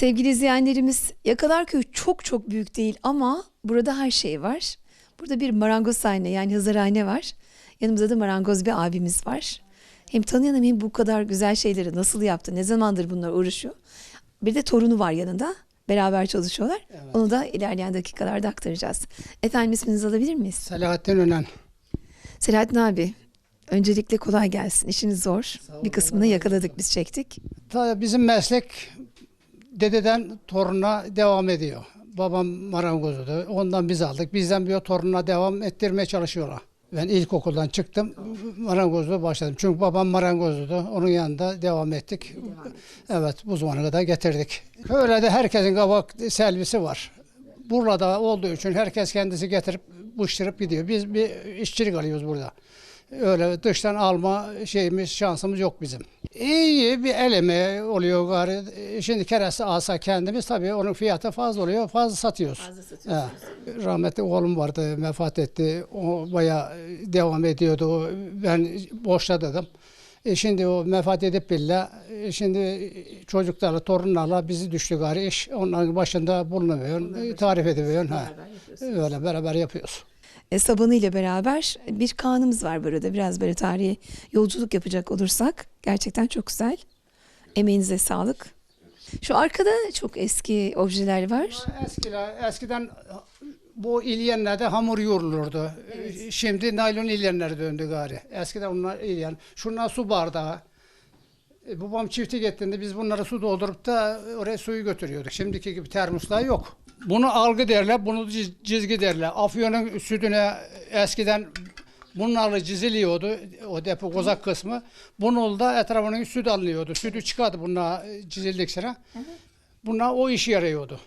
Sevgili izleyenlerimiz Yakalarköy çok çok büyük değil ama burada her şey var. Burada bir marangozhane yani hızırhane var. Yanımızda da marangoz bir abimiz var. Hem tanıyalım hem bu kadar güzel şeyleri nasıl yaptı, ne zamandır bunlar uğraşıyor. Bir de torunu var yanında. Beraber çalışıyorlar. Onu da ilerleyen dakikalarda aktaracağız. Efendim isminizi alabilir miyiz? Selahattin Önen. Selahattin abi, öncelikle kolay gelsin. İşiniz zor. Bir kısmını yakaladık, biz çektik. Ta bizim meslek dededen toruna devam ediyor. Babam marangozdu. Ondan biz aldık. Bizden bir torununa devam ettirmeye çalışıyorlar. Ben ilkokuldan çıktım. Marangozluğa başladım. Çünkü babam marangozdu. Onun yanında devam ettik. Evet bu zamana kadar getirdik. Öyle de herkesin kabak selvisi var. Burada olduğu için herkes kendisi getirip buşturup gidiyor. Biz bir işçilik alıyoruz burada. Öyle dıştan alma şeyimiz, şansımız yok bizim. İyi bir el emeği oluyor gari. Şimdi kereste alsa kendimiz tabii onun fiyatı fazla oluyor. Fazla satıyoruz. Fazla Rahmetli oğlum vardı, vefat etti. O bayağı devam ediyordu. Ben boşladım. E şimdi o vefat edip bile e şimdi çocuklarla, torunlarla bizi düştü gari iş. Onların başında bulunuyor, tarif ediyor. Ha. Öyle beraber yapıyoruz. E, Sabanı ile beraber bir kanımız var burada. Biraz böyle tarihi yolculuk yapacak olursak gerçekten çok güzel. Emeğinize sağlık. Şu arkada çok eski objeler var. Eskiler, eskiden bu ilyenlerde hamur yoğrulurdu. Şimdi naylon ilyenler döndü gari. Eskiden onlar ilyen. Şunlar su bardağı. E, babam çiftlik ettiğinde biz bunları su doldurup da oraya suyu götürüyorduk. Şimdiki gibi termoslar yok. Bunu algı derler, bunu ciz- cizgi derler. Afyonun sütüne eskiden bunlarla çiziliyordu o depo kozak kısmı. Bunun da etrafının süt alınıyordu. Sütü çıkardı bunlar çizildikçe. Bunlar o işe yarıyordu.